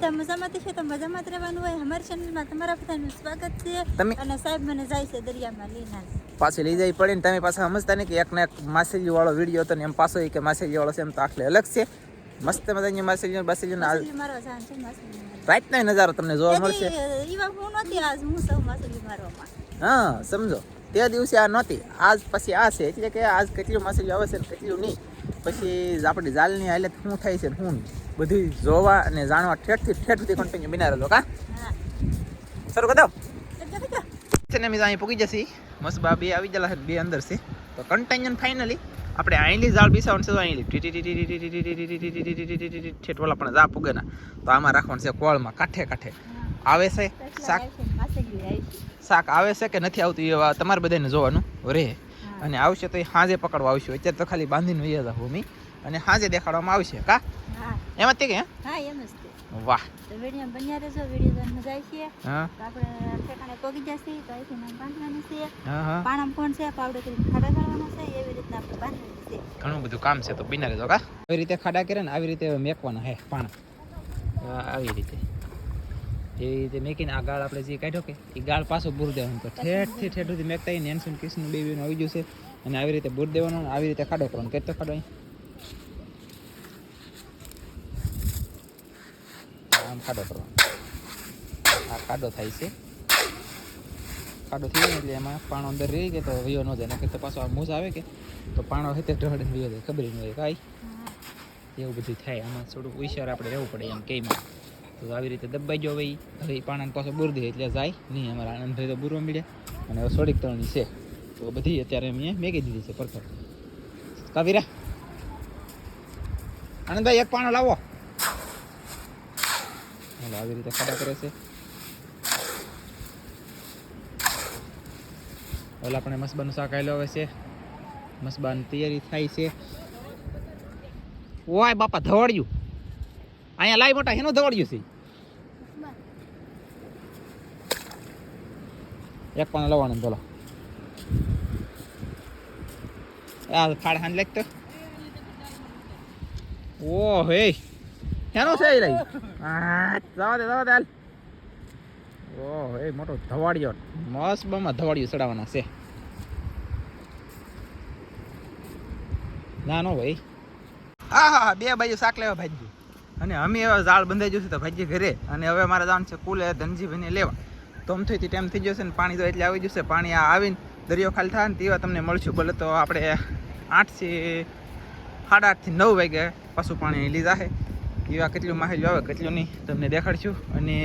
બધા મજામાં છે? તો મજામાં જ રહેવાનું હોય. અમારી ચેનલમાં તમારા બધાનું સ્વાગત છે. તમે અને સાહેબ મને જાય છે દરિયામાં લઈને પાછી લઈ જાય પડે ને તમે પાછા સમજતા નહીં કે એક ને એક માછલી વાળો વીડિયો હતો ને એમ પાછો કે માછલી વાળો છે એમ તો આખલે અલગ છે. મસ્ત મજાની છે માછલી રાતનો નજારો તમને જોવા મળશે. હું નહોતી આજ હું સૌ મારવામાં. હા સમજો. તે દિવસે આ નહોતી. આજ પછી આ છે. એટલે કે આજ કેટલું માછલી આવે છે ને કેટલું નહીં. પછી આપણી જાલની હાલત શું થાય છે શું બધી જોવા અને જાણવા ઠેઠથી ઠેઠ સુધી કન્ટિન્યુ બિના રહેલો કા શરૂ કરી છે ને મિત્રો અહીં પૂકી જશે મસ્ત બા બે આવી ગયેલા બે અંદર છે તો કન્ટેન્યન ફાઇનલી આપણે આઈલી જાળ બેસાવાનું છે તો આઈલી ઠેઠ ઓલા પણ જા પૂગે ના તો આમાં રાખવાનું છે કોળમાં કાઠે કાઠે આવે છે શાક શાક આવે છે કે નથી આવતું એ તમારે બધાને જોવાનું રે અને આવશે તો એ સાંજે પકડવા આવશે. અત્યારે તો ખાલી બાંધીને વૈયા હતા ભૂમિ. અને સાંજે દેખાડવામાં આવશે કા? હા. એમાં તે કે હા? એમ જ વાહ. તો વીડિયો બન્યા રહેજો વીડિયો જોઈને મજા આવી હા. આપણે ઠેકાણે પગી જશે તો અહીંથી નામ બાંધવાનું છે. હા હા. પાણામાં કોણ છે? પાવડર કરીને ખાડા કરવાના છે. એવી રીતના આપણે બાંધવાનું છે. ઘણું બધું કામ છે તો બિના રહેજો કા? આવી રીતે ખાડા કરે ને આવી રીતે મેકવાના હે પાણા. આવી રીતે. એવી રીતે મેકીને આ ગાળ આપણે જે કાઢ્યો કે એ ગાળ પાછો બૂર દેવાનું. તો ઠેઠથી ઠેઠ સુધી મેકતા હોય નેન્સન કિશન બેબીનું આવી ગયું છે. અને આવી રીતે બૂર દેવાનો આવી રીતે ખાડો કરવાનો. કેટલો ખાડો અહીં. આમ ખાડો કરવાનો. આ ખાડો થાય છે. ખાડો થઈ જાય એટલે એમાં પાણો અંદર રહી ગયો તો વયો ન જાય. નકર તો પાછો આ મૂસ આવે કે તો પાણો હોય તે ઢળે વયો જાય. ખબર ન હોય. કાંઈ? એવું બધું થાય. આમાં થોડુંક હોશિયાર આપણે રહેવું પડે એમ કેમાં તો આવી રીતે દબાઈ ગયો ભાઈ. હવે ઈ પાણાને પાછો બુર દે એટલે જાય. નહીં, અમારા આનંદભાઈ તો બુરવા મળ્યા. અને હવે સોડીક છે. તો બધી અત્યારે અમે મેગી દીધી છે પરફેક્ટ. કાવીરા. આનંદભાઈ એક પાણો લાવો. હાલો, આવી રીતે ખાડા કરે છે. ઓલા આપણે મસબાનું શાક આવેલો હવે છે. મસબાની તૈયારી થાય છે. ઓય, બાપા, ધવડ્યું. અહીંયા લાઈ મોટા એનું ધવડ્યું છે. એક પણ લવાનું બોલો. આ ફાડ હાન લેખ તો. ઓ હે એનું છે લઈ. આ, જવા દે જવા દે હાલ. ઓ હે મોટો ધવાડિયો. મસ્ત બમાં ધવાડિયું ચડાવવાના છે. ના, નો ભાઈ. હા હા બે બાજુ શાક લેવા ભાજી અને અમે એવા ઝાડ બંધાઈ જશું તો ભાઈ ઘરે. અને હવે મારે જવાનું છે કુલે ધનજીભાઈને લેવા. તો આમ થઈ ટાઈમ થઈ જશે ને પાણી તો એટલે આવી જશે. પાણી આ આવીને દરિયો ખાલી થાય ને તેવા તમને મળશું. ભલે તો આપણે આઠથી સાડા આઠથી નવ વાગે પાછું પાણી લીધા છે. એવા કેટલું માહિતી આવે કેટલું નહીં તમને દેખાડશું. અને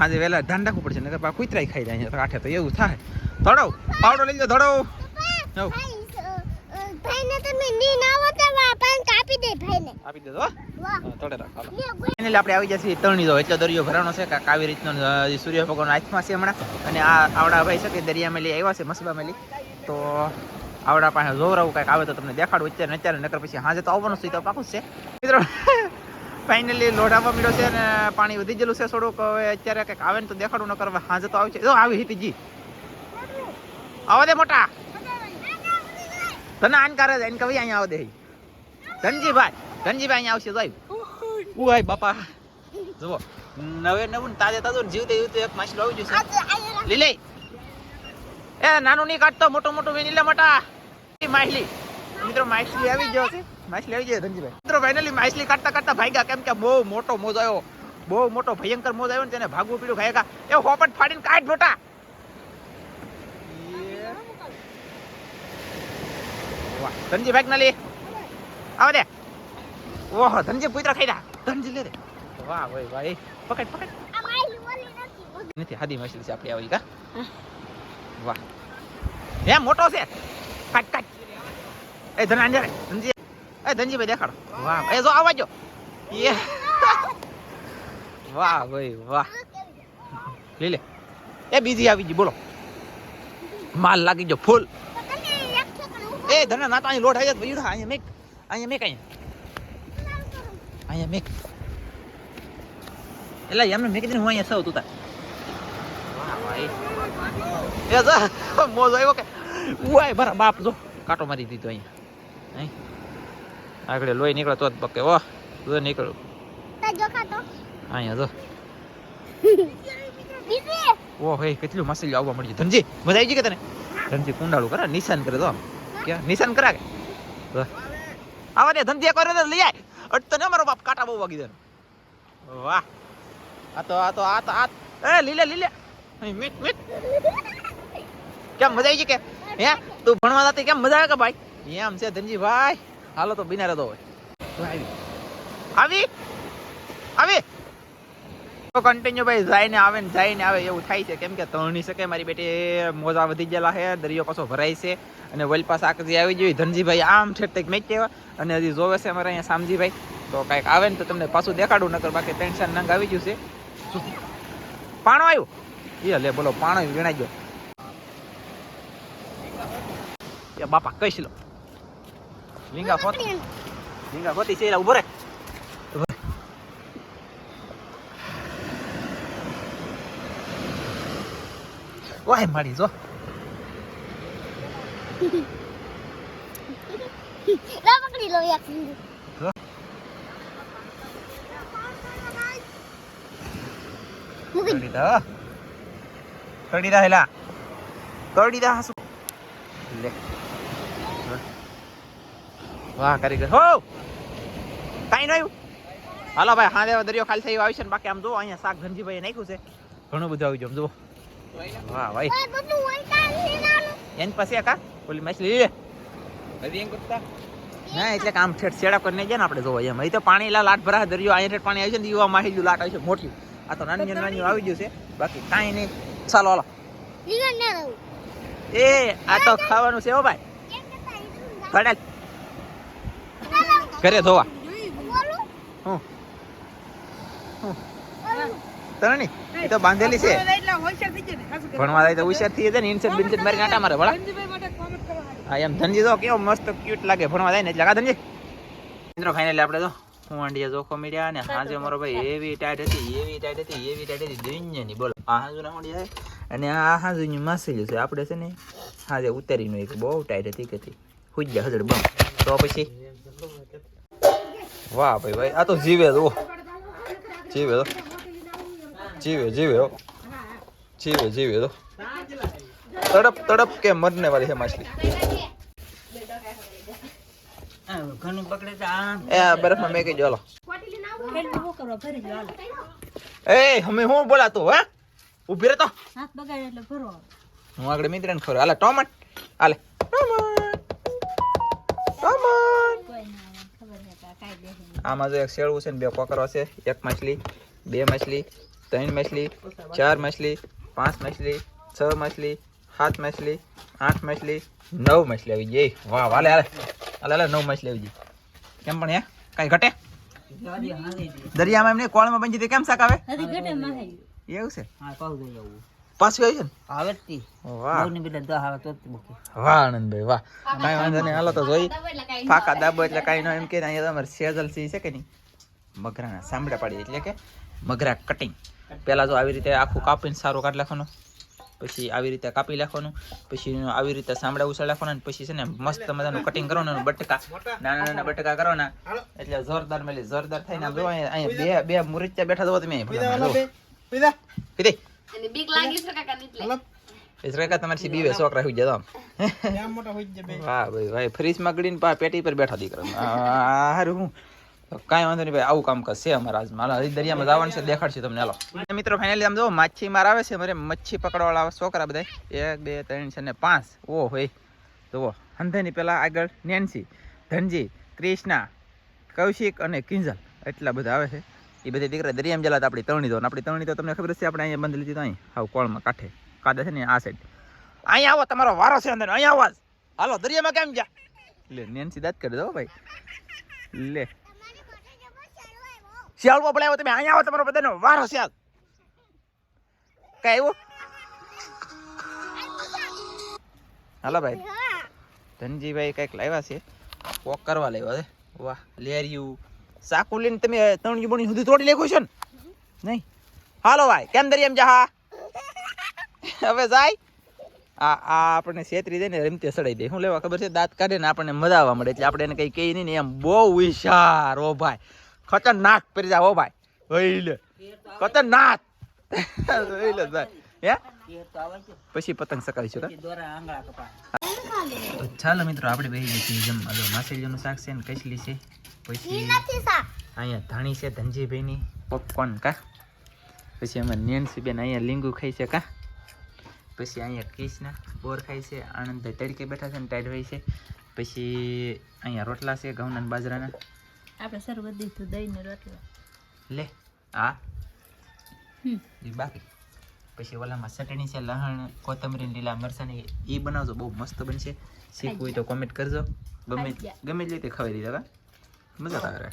આજે વહેલા ધ્યાન રાખવું પડશે. નકર પાછા કુતરાય ખાઈ જાય. કાંઠે તો એવું થાય. ધડો પાવડો લઈ લો ધડો. ભાઈને તમે ની ના હોતા વાપન કાપી દે ભાઈને. આપી દેજો હો. વાહ. હા, થોડે રાખ ફાઇનલી આપણે આવી જશે તરણી દો એટલે દરિયો ભરાણો છે કે આવી રીતનો સૂર્ય ભગવાન હાથમાં છે હમણાં. અને આ આવડા ભાઈ છે કે દરિયા મેલી આવ્યા છે મસબા મેલી. તો આવડા પાસે જોવરાવું કંઈક આવે તો તમને દેખાડું અત્યારે અત્યારે નકર પછી હાજે તો આવવાનું છે તો પાકું છે. મિત્રો ફાઇનલી લોઢામાં મળ્યો છે અને પાણી વધી ગયેલું છે થોડુંક. હવે અત્યારે કંઈક આવે ને તો દેખાડું ન કરવા હાજે તો આવશે જો આવી હિતીજી આવા દે મોટા. તને આન કરે છે એને કવી અહીંયા આવા દે ધનજીભાઈ ધનજીભાઈ અહીંયા આવશે જોઈ. ઉય બાપા. જુઓ નવે નવું તાજે તાજું જીવતે જીવતે એક માછલું આવી જશે લીલે. એ નાનું નહીં કાઢતો મોટું મોટું વેની લે મોટા. માછલી. મિત્રો માછલી આવી ગયો છે. માછલી આવી ગયો ધનજીભાઈ. મિત્રો ફાઇનલી માછલી કાઢતા કાઢતા ભાગ્યા. કેમ કે બહુ મોટો મોજ આવ્યો. બહુ મોટો ભયંકર મોજ આવ્યો ને તેને ભાગવું પીડું ખાયગા એ હોપટ ફાડીને કાઢ મોટા. વાહ ધનજીભાઈ ના લે. આવા દે. ઓહો, ધનજી પુત્ર ખાઈ જા. ધનજી લે દે. ભાઈ ભાઈ નથી, હાદી માછલી છે આપણી આવી કા? વાહ. એ, મોટો છે. કાટ કાટ. એ, ધન અંજારે ધનજી. એ ધનજીભાઈ દેખાડો. વાહ, એ, જો, આવા જો. એ. વાહ, ભાઈ, વાહ. લે લે. એ, બીજી આવી ગઈ, બોલો. માલ લાગી ગયો, ફૂલ. એ ધન ના તો અહીં લોટ આવી જાય અહીંયા મેક અહીંયા મેક અહીંયા. અહીંયા મેક. એટલે એમને મેં કીધું હું અહીંયા સૌ તું તાર. વાહ ભાઈ એ જા મોજ આવ્યો કે ઉઆય બરા બાપ જો કાંટો મારી દીધો અહીંયા. અહીં. આગળ લોહી નીકળે તો જ પકે વાહ જો નીકળ્યું. અહીંયા જો. ઓ હે કેટલું મસલી આવવા મળ્યું ધનજી મજા આવી ગઈ કે તને? ધનજી કુંડાળું કરે નિશાન કરે તો આમ. કે નિશાન કરા કે? આવા ને ધનજી કરે લઈ આય. અટતો ને મારો બાપ કાટા બહુ વાગી દેનો વાહ. આ તો આ તો આ તો, આ એ, લીલે લીલે. મીટ મીટ કેમ મજા આવી ગઈ કે? હે? તું ભણવા જતી કેમ મજા આવે કે ભાઈ? એમ છે ધનજી ભાઈ. હાલો તો બિના રહેતો હોય. આવી. આવી? આવી? કન્ટિન્યુ ભાઈ જઈને આવે ને જઈને આવે એવું થાય છે. કેમ કે તણી શકે મારી બેટી મોજા વધી ગયેલા છે દરિયો પાછો ભરાય છે અને વલપા આકજી આવી જોઈએ ધનજીભાઈ આમ છે તે મેચ કહેવા અને હજી જોવે છે અમારે અહીંયા સામજીભાઈ તો કાંઈક આવે ને તો તમને પાછું દેખાડું નકર બાકી ટેન્શન નંગ આવી ગયું છે. પાણો આવ્યું? એ લે બોલો પાણો વીણાઈ ગયો. એ બાપા કહીશ લો? લીંગા ફોત લીંગા ફોતી છે ઊભો રે. વાય મારી જો લા પકડી લો જો. મૂકી તળી દા તળી દા હેલા તળી દા હાસુ લે વાહ કારીગર હો કાઈ નયું હાલો ભાઈ હા દેવા દરિયો ખાલી થઈ આવી છે ને બાકી આમ જો અહીંયા શાક ધનજીભાઈ નાખ્યું છે. ઘણું બધું આવી ગયું આમ જો વાહ ભાઈ. એન પાસે કા ઓલી માછલી લે. ના એટલે કામ ઠેઠ સેડા કરીને જાય ને આપણે જોવા એમ અહીં તો પાણી લા લાટ ભરા દરિયો અહીંયા પાણી આવી છે ને યુવા માહિતી લાટ આવી છે મોટી. આ તો નાની નાની આવી ગયું છે. બાકી કાંઈ નહીં. ચાલો હાલો. એ આ તો ખાવાનું છે હો ભાઈ. કરતા કડાક ઘરે ધોવા હું. હું. તરણી એ તો બાંધેલી છે. ભણવા જાય તો હોશિયાર થઈ જાય ને ઇન્સેટ બિન્સેટ મારી નાટા મારે ભલા. હા એમ ધનજી તો કેવો મસ્ત ક્યુટ લાગે ભણવા જાય ને એટલે. કા ધનજી? મિત્રો ફાઇનલી આપણે તો હું અંડિયા જોખો મીડ્યા ને હાજે મારો ભાઈ એવી ટાઈટ હતી એવી ટાઈટ હતી એવી ટાઈટ હતી દુનિયાની બોલો. આ હાજુ ના મંડિયા અને આ હાજુની માસેલી છે. આપણે છે ને હાજે ઉતારીનું એક બહુ ટાઈટ હતી કે હતી. હુજ્યા હજડ બમ. તો પછી? વાહ ભાઈ ભાઈ આ તો જીવે તો જીવે તો જીવે જીવે હો. જીવે જીવે તો તડપ તડપ કે મરને વાળી છે માછલી. એ બરફમાં મેં હાલો. એ, અમે હું હે? ઊભી રહે તો. હાથ હું આગળ મિત્રને ખબર હાલે, ટોમટ. હાલે. આમાં જો એક શેળવું છે ને, બે કોકરો છે. એક માછલી, બે માછલી. ત્રણ માછલી ચાર માછલી પાંચ માછલી છ માછલી સાત માછલી આઠ માછલી નવ માછલી આવી જઈ વાહ વાલે હાલે. હાલે હાલે નવ માછલી આવી જઈ કેમ પણ હે? કાંઈ ઘટે. દરિયામાં એમને કોળમાં બની જતી કેમ શાક આવે? એવું છે? પાછું આવી છે ને? આવે જ તી. વાહ. તો આનંદભાઈ વાહ. કાંઈ વાંધો નહીં હાલો તો જોઈ. ફાકા દાબો એટલે કાંઈ ન એમ કે અહીંયા તમારે સેજલ સી છે કે નહીં? મગરાના સાંભળા પાડી એટલે કે મગરા કટિંગ પહેલાં તો આવી રીતે આખું કાપીને સારું કાઢ નાખવાનું પછી આવી રીતે કાપી નાખવાનું પછી આવી રીતે સાંભળા ઉછાળ નાખવાના પછી છે ને મસ્ત મજાનું કટિંગ કરવાનું બટકા નાના નાના બટકા કરવાના. એટલે જોરદાર મેલી જોરદાર થઈને આમ જો અહીંયા બે બે મુરચ્ચા બેઠા જોવો તમે. અહીંયા કીધી એટલે કાકા તમારી બીવે છોકરા હોઈ જતો વાહ ભાઈ ભાઈ ફ્રીજમાં ગળીને પેટી પર બેઠા દીકરા હારું હું. કાંઈ વાંધો નહીં ભાઈ, આવું કામ કરશે અમારા મારા દરિયામાં જવાનું છે, દેખાડશે તમને, હાલો. મિત્રો ફાઇનલી આમ જો, માછી માર આવે છે, મારે મચ્છી પકડવાવાળા છોકરા બધા એક, બે, ત્રણ છે ને પાંચ. ઓ હોય જુઓ હંધેની પેલા આગળ નેન્સી, ધનજી, ક્રિષ્ના, કૌશિક અને કિંજલ એટલા બધા આવે છે. એ બધા દીકરા દરિયામાં જલા આપણી તરણી દો આપણી તરણી તો તમને ખબર છે આપણે અહીંયા બંધ લીધી તો અહીં, હાવ કોળમાં કાંઠે. કાદા છે ને, આ સાઈડ અહીંયા આવો, તમારો વારો છે અંદર. અહીંયા આવાજ હાલો, દરિયામાં કેમ જા લે, નેન્સી દાંત કરી દો ભાઈ. લે. શિયાળવો પડે તમે અહીંયા આવો, તમારો બધાનો વારો શિયાળ કઈ આવ્યું? હાલો ભાઈ. ધનજીભાઈ કંઈક લાવ્યા છે. કોક કરવા લાવ્યો વાહ, લેરિયું. સાકુ લઈને તમે ત્રણ બણી સુધી તોડી લેખો છો ને? નહીં? હાલો ભાઈ, કેમ દરિયામાં જા હવે જાય? આ આ આપણને છેતરી દે ને રમતે સડાઈ દે. શું લેવા ખબર છે? દાંત કાઢે ને આપણને મજા આવવા મળે. એટલે આપણે એને કઈ કહી નહીં ને એમ. બહુ હોશિયાર ઓ ભાઈ. ખતરનાક પરી જાવ ઓ ભાઈ. હોય લે ખતરનાક. હોય લે. હે? પછી પતંગ સકાવીશું કા તો ચાલો મિત્રો આપણે બે જઈએ જમવા જો માસેલીનું શાક છે ને કચલી છે. પછી નથી શાક. અહીંયા ધાણી છે ધનજીભાઈની. પોપકોર્ન કા? પછી અમે નેન્સીબેન અહીંયા લીંગુ ખાઈ છે કા? પછી અહીંયા કૃષ્ણ બોર ખાય છે આનંદભાઈ તડકે બેઠા છે ને ટાઈડભાઈ છે. પછી અહીંયા રોટલા છે ઘઉંના બાજરાના. આપણે શરૂ કરી દીધું દહીં ને રોટલો. લે આ. હમ. એ બાકી. પછી ઓલામાં ચટણી છે લહણ કોથમરી લીલા મરચાની એ બનાવજો બહુ મસ્ત બનશે. શીખવું હોય તો કોમેન્ટ કરજો. ગમે. ગમે જ રીતે ખવાઈ દીધા મજા આવે.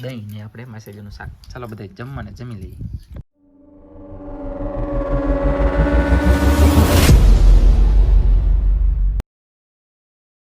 દહીં ને આપણે માસેલીનું શાક. ચાલો બધા જમવાને જમી લઈએ.